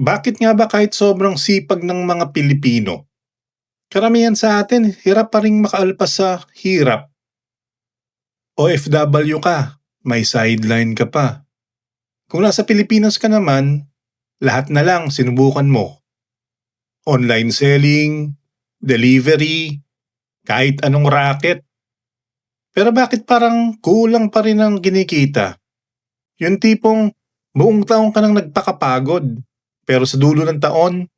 Bakit nga ba kahit sobrang sipag ng mga Pilipino, karamihan sa atin hirap pa ring makaalpas sa hirap? OFW ka, may sideline ka pa. Kung nasa Pilipinas ka naman, lahat na lang sinubukan mo. Online selling, delivery, kahit anong racket. Pero bakit parang kulang pa rin ang ginikita? Yung tipong buong taong ka nang nagpakapagod, pero sa dulo ng taon,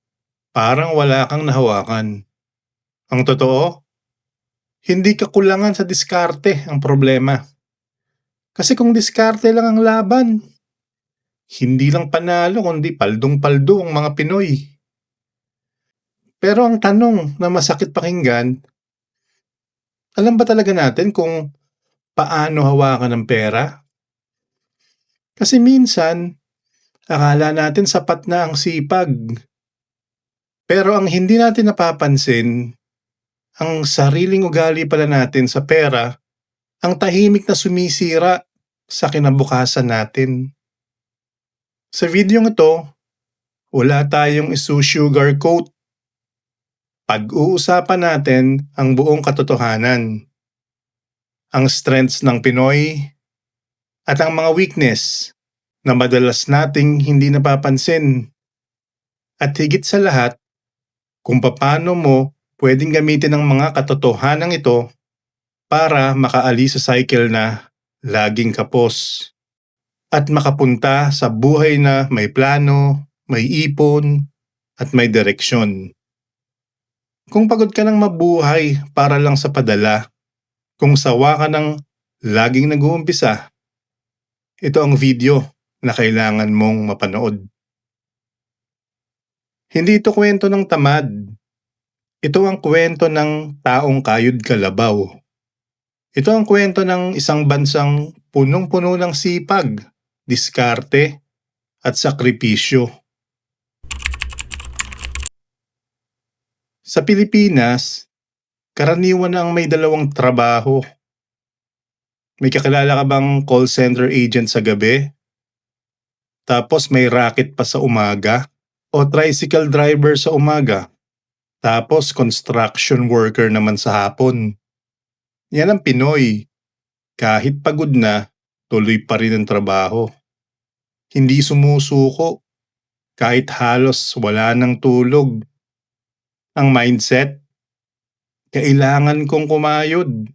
parang wala kang nahawakan. Ang totoo, hindi kakulangan sa diskarte ang problema. Kasi kung diskarte lang ang laban, hindi lang panalo kundi paldong-paldo ang mga Pinoy. Pero ang tanong na masakit pakinggan, alam ba talaga natin kung paano hawakan ng pera? Kasi minsan, akala natin sapat na ang sipag. Pero ang hindi natin napapansin, ang sariling ugali pala natin sa pera, ang tahimik na sumisira sa kinabukasan natin. Sa video ito, wala tayong isu-sugarcoat. Pag-uusapan natin ang buong katotohanan. Ang strengths ng Pinoy at ang mga weakness na madalas nating hindi napapansin. At higit sa lahat, kung paano mo pwedeng gamitin ang mga katotohanan ito para makaalis sa cycle na laging kapos at makapunta sa buhay na may plano, may ipon, at may direksyon. Kung pagod ka ng mabuhay para lang sa padala, kung sawa ka ng laging nag-uumpisa, ito ang video na kailangan mong mapanood. Hindi ito kwento ng tamad. Ito ang kwento ng taong kayod kalabaw. Ito ang kwento ng isang bansang punong-puno ng sipag diskarte, at sakripisyo. Sa Pilipinas, karaniwan na ang may dalawang trabaho. May kakilala ka bang call center agent sa gabi? Tapos may racket pa sa umaga? O tricycle driver sa umaga? Tapos construction worker naman sa hapon. Yan ang Pinoy. Kahit pagod na, tuloy pa rin ang trabaho. Hindi sumusuko kahit halos wala ng tulog. Ang mindset, kailangan kong kumayod.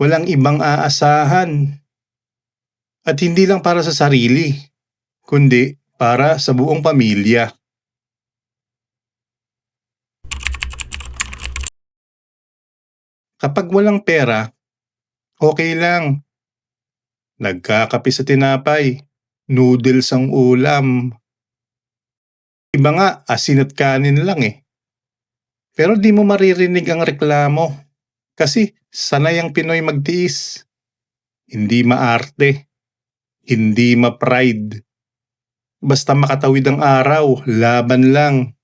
Walang ibang aasahan. At hindi lang para sa sarili, kundi para sa buong pamilya. Kapag walang pera, okay lang. Nagkakape sa tinapay, noodles ang ulam. Iba nga, asin at kanin lang eh. Pero di mo maririnig ang reklamo. Kasi sanay ang Pinoy magtiis. Hindi maarte. Hindi ma-pride. Basta makatawid ang araw, laban lang.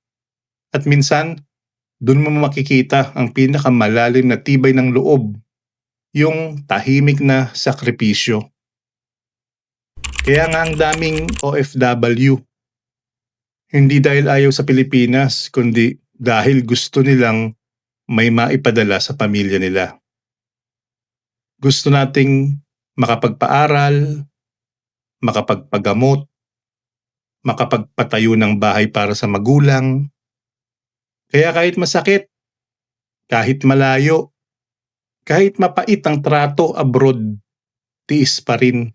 At minsan, doon mo makikita ang pinakamalalim na tibay ng loob. Yung tahimik na sakripisyo. Kaya nga ang daming OFW. Hindi dahil ayaw sa Pilipinas, kundi dahil gusto nilang may maipadala sa pamilya nila. Gusto nating makapagpaaral, makapagpagamot, makapagpatayo ng bahay para sa magulang. Kaya kahit masakit, kahit malayo, kahit mapait ang trato abroad, tiis pa rin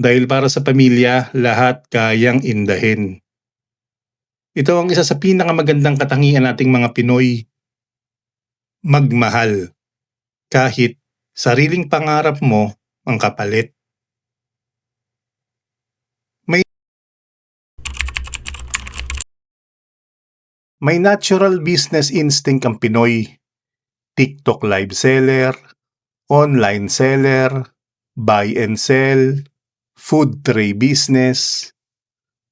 dahil para sa pamilya, lahat kayang indahin. Ito ang isa sa pinakamagandang katangian nating mga Pinoy. Magmahal. Kahit sariling pangarap mo ang kapalit. May May natural business instinct ang Pinoy. TikTok live seller, online seller, buy and sell, food tray business,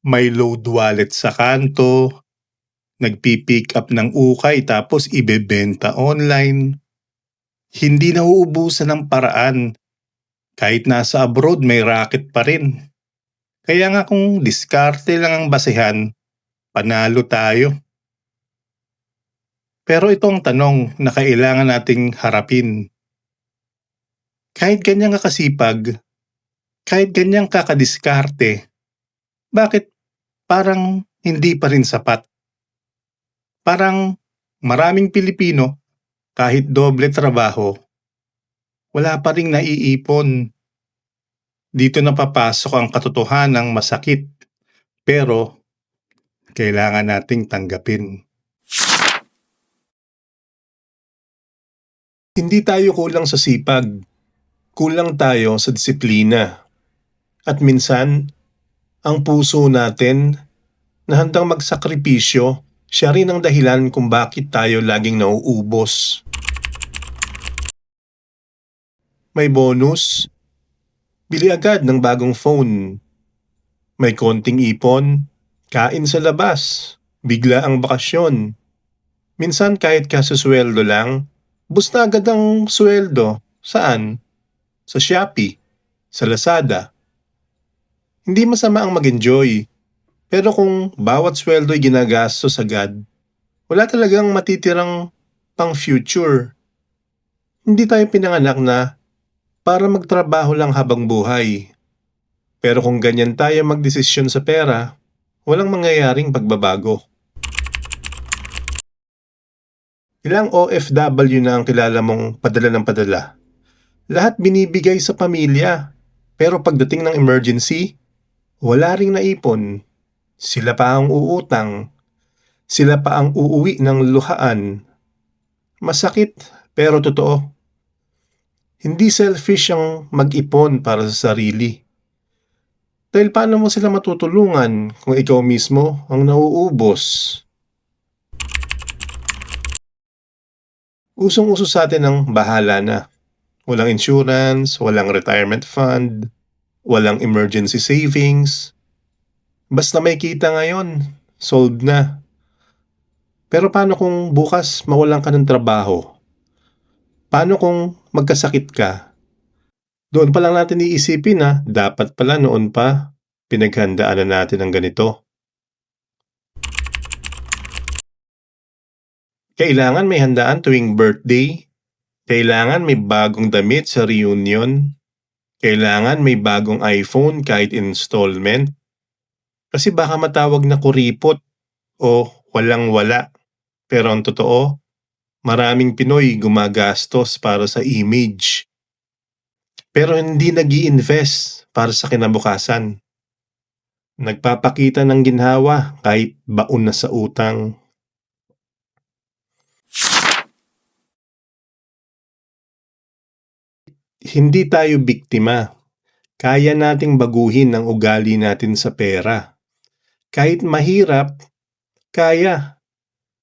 may load wallet sa kanto, nagpi-pick up ng ukay tapos ibebenta online. Hindi na uubusan ng paraan. Kahit nasa abroad may racket pa rin. Kaya nga kung diskarte lang ang basehan, panalo tayo. Pero itong tanong na kailangan nating harapin. Kahit ganyang kakasipag, kahit ganyang kakadiskarte, bakit parang hindi pa rin sapat? Parang maraming Pilipino, kahit doble trabaho, wala pa ring naiipon. Dito na papasok ang katotohanang masakit, pero kailangan nating tanggapin. Hindi tayo kulang sa sipag. Kulang tayo sa disiplina. At minsan, ang puso natin na handang magsakripisyo, siya rin ang dahilan kung bakit tayo laging nauubos. May bonus? Bili agad ng bagong phone. May konting ipon? Kain sa labas. Bigla ang bakasyon. Minsan kahit kasusweldo lang, bus na agad ang sweldo. Saan? Sa Shopee. Sa Lazada. Hindi masama ang mag-enjoy. Pero kung bawat sweldo ay ginagastos agad, wala talagang matitirang pang future. Hindi tayo pinanganak na para magtrabaho lang habang buhay. Pero kung ganyan tayo magdesisyon sa pera, walang mangyayaring pagbabago. Ilang OFW na ang kilala mong padala ng padala? Lahat binibigay sa pamilya. Pero pagdating ng emergency, wala ring naipon. Sila pa ang uutang. Sila pa ang uuwi ng luhaan. Masakit pero totoo. Hindi selfish ang mag-ipon para sa sarili. Dahil paano mo sila matutulungan kung ikaw mismo ang nauubos? Usong-uso sa atin ang bahala na. Walang insurance, walang retirement fund, walang emergency savings. Basta may kita ngayon, solved na. Pero paano kung bukas mawalan ka ng trabaho? Paano kung magkasakit ka? Doon pa lang natin iisipin na dapat pala noon pa pinaghandaan na natin ang ganito. Kailangan may handaan tuwing birthday. Kailangan may bagong damit sa reunion. Kailangan may bagong iPhone kahit installment. Kasi baka matawag na kuripot o walang wala. Pero ang totoo, maraming Pinoy gumagastos para sa image. Pero hindi nag invest para sa kinabukasan. Nagpapakita ng ginhawa kahit baon na sa utang. Hindi tayo biktima. Kaya nating baguhin ang ugali natin sa pera. Kahit mahirap, kaya.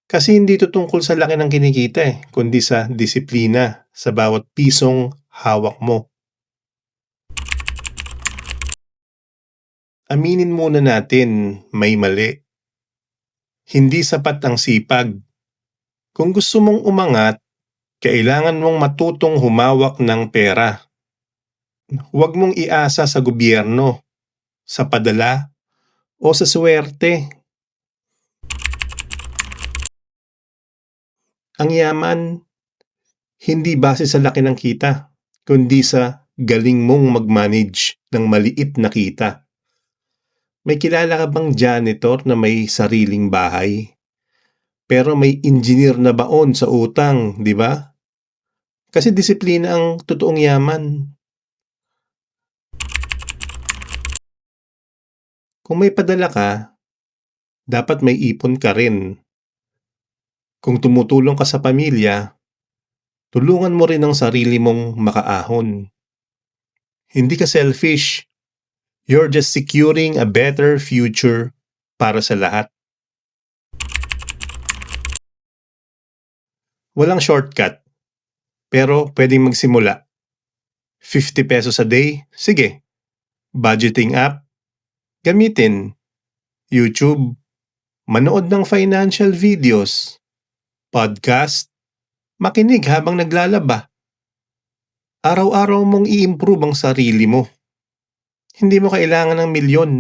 Kasi hindi ito tungkol sa laki ng kinikita eh, kundi sa disiplina sa bawat pisong hawak mo. Aminin muna natin may mali. Hindi sapat ang sipag. Kung gusto mong umangat, kailangan mong matutong humawak ng pera. Huwag mong iasa sa gobyerno, sa padala, o sa swerte. Ang yaman, hindi base sa laki ng kita, kundi sa galing mong mag-manage ng maliit na kita. May kilala ka bang janitor na may sariling bahay? Pero may engineer na baon sa utang, di ba? Kasi disiplina ang totoong yaman. Kung may padala ka, dapat may ipon ka rin. Kung tumutulong ka sa pamilya, tulungan mo rin ang sarili mong makaahon. Hindi ka selfish. You're just securing a better future para sa lahat. Walang shortcut, pero pwedeng magsimula. 50 pesos a day? Sige. Budgeting app? Gamitin. YouTube? Manood ng financial videos? Podcast? Makinig habang naglalaba? Araw-araw mong i-improve ang sarili mo. Hindi mo kailangan ng milyon.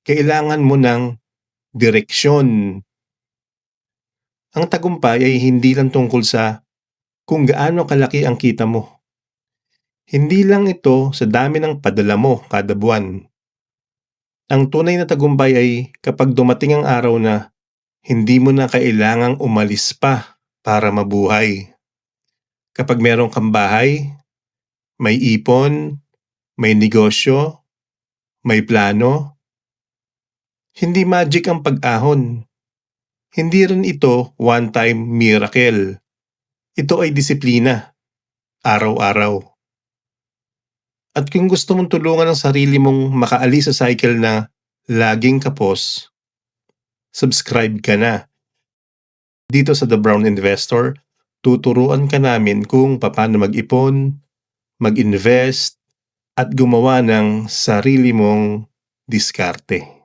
Kailangan mo ng direksyon. Ang tagumpay ay hindi lang tungkol sa kung gaano kalaki ang kita mo. Hindi lang ito sa dami ng padala mo kada buwan. Ang tunay na tagumpay ay kapag dumating ang araw na hindi mo na kailangang umalis pa para mabuhay. Kapag meron kang bahay, may ipon, may negosyo, may plano. Hindi magic ang pag-ahon. Hindi rin ito one-time miracle. Ito ay disiplina. Araw-araw. At kung gusto mong tulungan ang sarili mong makaalis sa cycle na laging kapos, subscribe ka na. Dito sa The Brown Investor, tuturuan ka namin kung paano mag-ipon, mag-invest, at gumawa ng sarili mong diskarte.